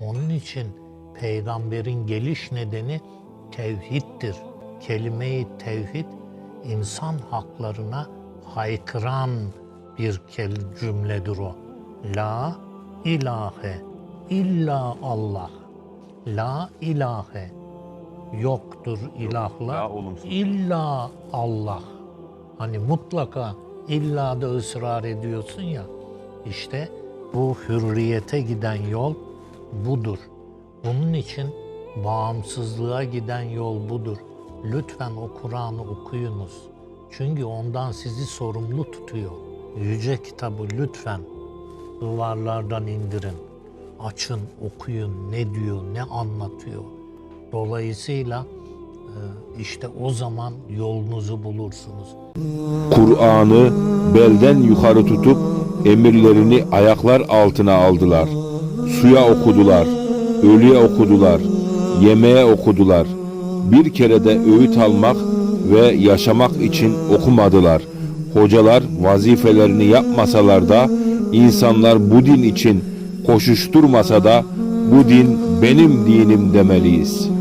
Onun için peygamberin geliş nedeni tevhiddir. Kelime-i tevhid insan haklarına haykıran bir cümledir o. La ilahe illa Allah. La ilahe yoktur ilahlar La olumsuz. illa Allah. Hani mutlaka illa da ısrar ediyorsun ya. İşte bu hürriyete giden yol budur. Bunun için bağımsızlığa giden yol budur. Lütfen o Kur'an'ı okuyunuz. Çünkü ondan sizi sorumlu tutuyor. Yüce kitabı lütfen duvarlardan indirin. Açın, okuyun ne diyor, ne anlatıyor. Dolayısıyla e, işte o zaman yolunuzu bulursunuz. Kur'an'ı belden yukarı tutup emirlerini ayaklar altına aldılar. Suya okudular, ölüye okudular, yemeğe okudular. Bir kere de öğüt almak ve yaşamak için okumadılar. Hocalar vazifelerini yapmasalar da insanlar bu din için koşuşturmasa da bu din benim dinim demeliyiz.''